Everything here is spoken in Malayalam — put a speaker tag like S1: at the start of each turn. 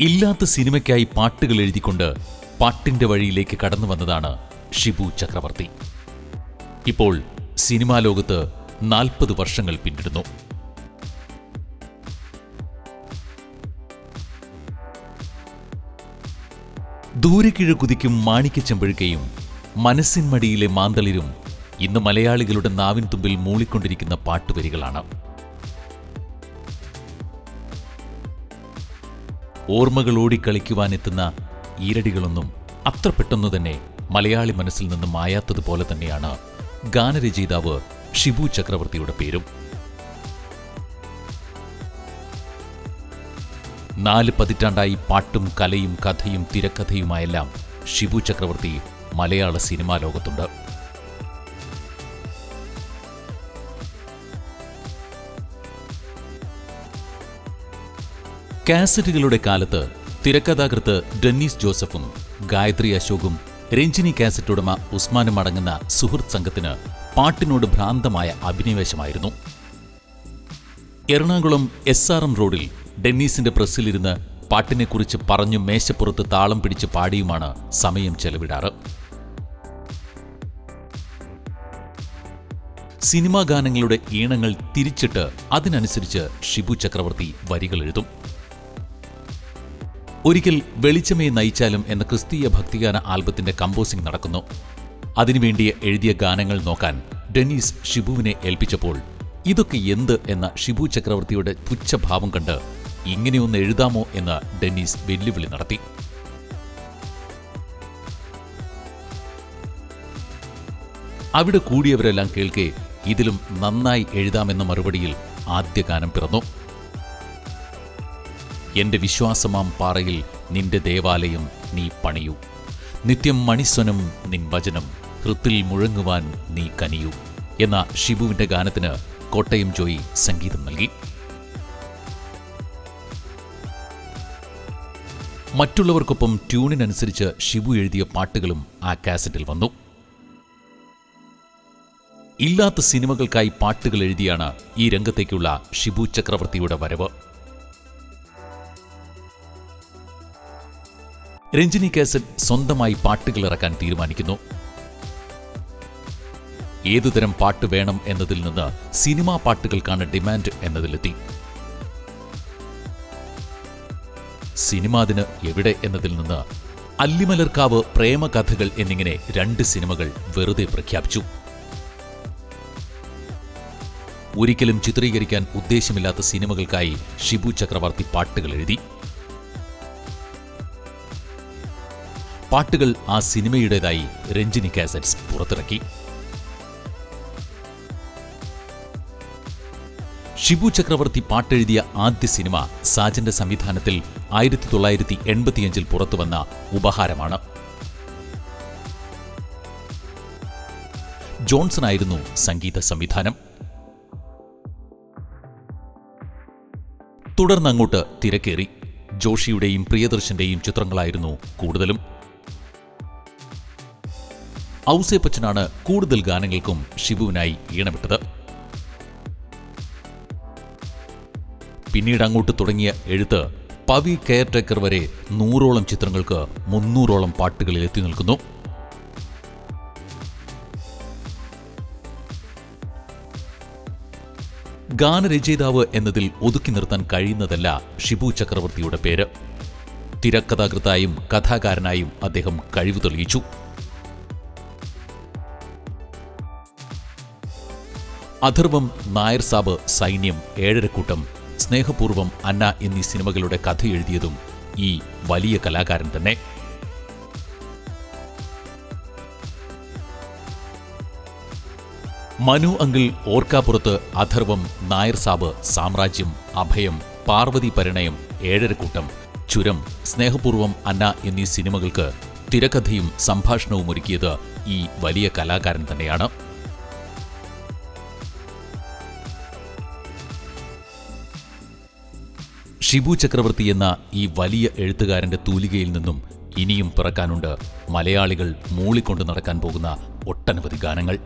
S1: ഇല്ലാത്ത സിനിമയ്ക്കായി പാട്ടുകൾ എഴുതിക്കൊണ്ട് പാട്ടിന്റെ വഴിയിലേക്ക് കടന്നു വന്നതാണ് ഷിബു ചക്രവർത്തി. ഇപ്പോൾ സിനിമാ ലോകത്ത് നാൽപ്പത് വർഷങ്ങൾ പിന്നിടുന്നു. ദൂരക്കിഴ കുതിക്കും മാണിക്യച്ചെമ്പഴുക്കയും മനസ്സിൻ മടിയിലെ മാന്തളിരും ഇന്ന് മലയാളികളുടെ നാവിൻ തുമ്പിൽ മൂളിക്കൊണ്ടിരിക്കുന്ന പാട്ടുവരികളാണ്. ഓർമ്മകൾ ഓടിക്കളിക്കുവാനെത്തുന്ന ഈരടികളൊന്നും അത്ര പെട്ടെന്ന് തന്നെ മലയാളി മനസ്സിൽ നിന്ന് മായാത്തതുപോലെ തന്നെയാണ് ഗാനരചയിതാവ് ഷിബു ചക്രവർത്തിയുടെ പേരും. നാല് പതിറ്റാണ്ടായി പാട്ടും കലയും കഥയും തിരക്കഥയുമായെല്ലാം ഷിബു ചക്രവർത്തി മലയാള സിനിമാ ലോകത്തുണ്ട്. കാസറ്റുകളുടെ കാലത്ത് തിരക്കഥാകൃത്ത് ഡെന്നീസ് ജോസഫും ഗായത്രി അശോകും രഞ്ജിനി കാസറ്റ് ഉടമ ഉസ്മാനും അടങ്ങുന്ന സുഹൃത്ത് സംഘത്തിന് പാട്ടിനോട് ഭ്രാന്തമായ അഭിനിവേശമായിരുന്നു. എറണാകുളം എസ് ആർ എം റോഡിൽ ഡെന്നീസിന്റെ പ്രസ്സിലിരുന്ന് പാട്ടിനെക്കുറിച്ച് പറഞ്ഞു മേശപ്പുറത്ത് താളം പിടിച്ച് പാടിയുമാണ് സമയം ചെലവിടാറ്. സിനിമാ ഗാനങ്ങളുടെ ഈണങ്ങൾ തിരിച്ചിട്ട് അതിനനുസരിച്ച് ഷിബു ചക്രവർത്തി വരികൾ എഴുതും. ഒരിക്കൽ വെളിച്ചമേ നയിച്ചാലും എന്ന ക്രിസ്തീയ ഭക്തിഗാന ആൽബത്തിന്റെ കമ്പോസിംഗ് നടക്കുന്നു. അതിനുവേണ്ടി എഴുതിയ ഗാനങ്ങൾ നോക്കാൻ ഡെന്നീസ് ഷിബുവിനെ ഏൽപ്പിച്ചപ്പോൾ ഇതൊക്കെ എന്ത്? എന്ന ഷിബു ചക്രവർത്തിയുടെ പുച്ഛഭാവം കണ്ട് ഇങ്ങനെയൊന്ന് എഴുതാമോ എന്ന് ഡെന്നീസ് വെല്ലുവിളി നടത്തി. അവിടെ കൂടിയവരെല്ലാം കേൾക്കെ ഇതിലും നന്നായി എഴുതാമെന്ന മറുപടിയിൽ ആദ്യ ഗാനം പിറന്നു. എന്റെ വിശ്വാസമാം പാറയിൽ നിന്റെ ദേവാലയം നീ പണിയൂ. നിത്യം മണിസ്വനം നിൻ വചനം ഹൃത്തിൽ മുഴങ്ങുവാൻ നീ കനിയൂ എന്ന ഷിബുവിന്റെ ഗാനത്തിന് കോട്ടയം ജോയി സംഗീതം നൽകി. മറ്റുള്ളവർക്കൊപ്പം ട്യൂണിനനുസരിച്ച് ഷിബു എഴുതിയ പാട്ടുകളും ആ കാസറ്റിൽ വന്നു. ഇല്ലാത്ത സിനിമകൾക്കായി പാട്ടുകൾ എഴുതിയാണ് ഈ രംഗത്തേക്കുള്ള ഷിബു ചക്രവർത്തിയുടെ വരവ്. രഞ്ജിനി കാസറ്റ് സ്വന്തമായി പാട്ടുകൾ ഇറക്കാൻ തീരുമാനിക്കുന്നു. ഏതുതരം പാട്ട് വേണം എന്നതിൽ നിന്ന് സിനിമാ പാട്ടുകൾക്കാണ് ഡിമാൻഡ് എന്നതിലെത്തി. സിനിമ അതിന് എവിടെ എന്നതിൽ നിന്ന് അല്ലിമലർക്കാവ് പ്രേമകഥകൾ എന്നിങ്ങനെ രണ്ട് സിനിമകൾ വെറുതെ പ്രഖ്യാപിച്ചു. ഒരിക്കലും ചിത്രീകരിക്കാൻ ഉദ്ദേശമില്ലാത്ത സിനിമകൾക്കായി ഷിബു ചക്രവർത്തി പാട്ടുകൾ എഴുതി. പാട്ടുകൾ ആ സിനിമയുടേതായി രഞ്ജിനി കാസറ്റ്സ് പുറത്തിറക്കി. ഷിബു ചക്രവർത്തി പാട്ടെഴുതിയ ആദ്യ സിനിമ സാജന്റെ സംവിധാനത്തിൽ ആയിരത്തി തൊള്ളായിരത്തി എൺപത്തിയഞ്ചിൽ പുറത്തുവന്ന ഉപഹാരമാണ്. ജോൺസൺ ആയിരുന്നു സംഗീത സംവിധാനം. തുടർന്നങ്ങോട്ട് തിരക്കേറി. ജോഷിയുടെയും പ്രിയദർശന്റെയും ചിത്രങ്ങളായിരുന്നു കൂടുതലും. ഔസേപ്പച്ചനാണ് കൂടുതൽ ഗാനങ്ങൾക്കും ഷിബുവിനായി ഈണമിട്ടത്. പിന്നീട് അങ്ങോട്ട് തുടങ്ങിയ എഴുത്ത് പവി കെയർ ടേക്കർ വരെ നൂറോളം ചിത്രങ്ങൾക്ക് മുന്നൂറോളം പാട്ടുകളിൽ എത്തി നിൽക്കുന്നു. ഗാനരചയിതാവ് എന്നതിൽ ഒതുക്കി നിർത്താൻ കഴിയുന്നതല്ല ഷിബു ചക്രവർത്തിയുടെ പേര്. തിരക്കഥാകൃത്തായും കഥാകാരനായും അദ്ദേഹം കഴിവ് തെളിയിച്ചു. അഥർവം നായർ സാബ് സൈന്യം ഏഴരക്കൂട്ടം സ്നേഹപൂർവം അന്ന എന്നീ സിനിമകളുടെ കഥ എഴുതിയതും ഈ വലിയ കലാകാരൻ തന്നെ. മനു അങ്കിൾ ഓർക്കാപ്പുറത്ത് അഥർവം നായർ സാബ് സാമ്രാജ്യം അഭയം പാർവതി പരിണയം ഏഴരക്കൂട്ടം ചുരം സ്നേഹപൂർവം അന്ന എന്നീ സിനിമകൾക്ക് തിരക്കഥയും സംഭാഷണവും ഒരുക്കിയത് ഈ വലിയ കലാകാരൻ തന്നെയാണ്. ഷിബു ചക്രവർത്തി എന്ന ഈ വലിയ എഴുത്തുകാരന്റെ തൂലികയിൽ നിന്നും ഇനിയും പിറക്കാനുണ്ട് മലയാളികൾ മൂളിക്കൊണ്ട് നടക്കാൻ പോകുന്ന ഒട്ടനവധി ഗാനങ്ങൾ.